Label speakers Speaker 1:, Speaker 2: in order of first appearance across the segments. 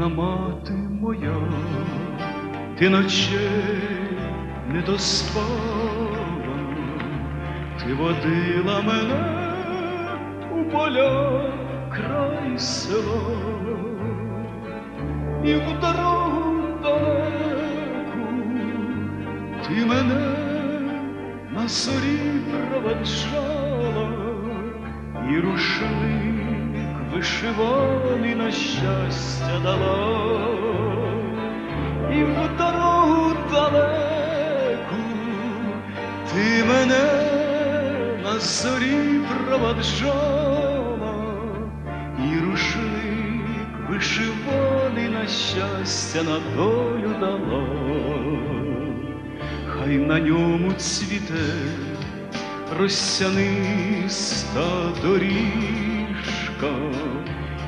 Speaker 1: рідна мати моя, ти ночей не доспала, ти водила мене у поля край села, і в дорогу далеку ти мене на зорі проводжала, і рушник вишиваний на щастя дала, і в дорогу далеку ти мене на зорі проводжала, і рушник вишиваний на щастя на долю дала хай на ньому цвіте росяниста доріжка,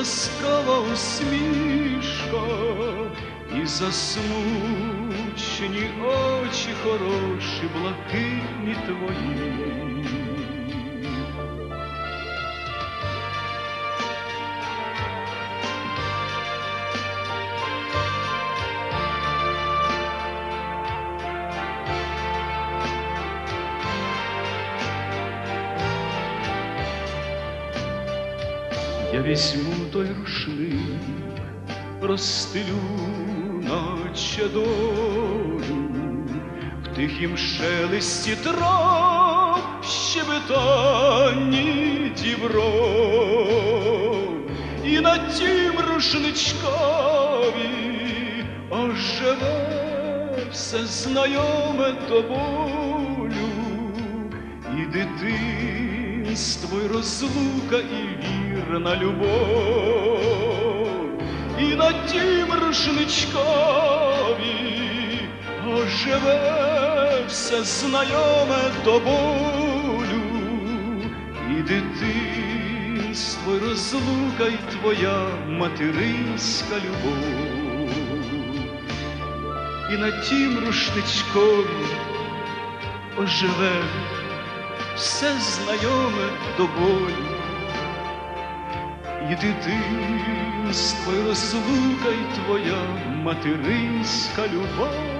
Speaker 1: ласкава усмішка, і засмучені очі хороші, блакитні твої. Я візьму той рушник, розстелю наче долю, в тихім шелесті трав, щебетанні дібров, і на тім рушничкові оживе все знайоме до болю, і дитинство, і розлука, і вірна любов, і на тім рушничкові оживе все знайоме до болю, і дитинство, розлука, і твоя материнська любов, і на тім рушничкові оживе все знайоме до болю, і дитинство, і розлука, і твоя материнська любов.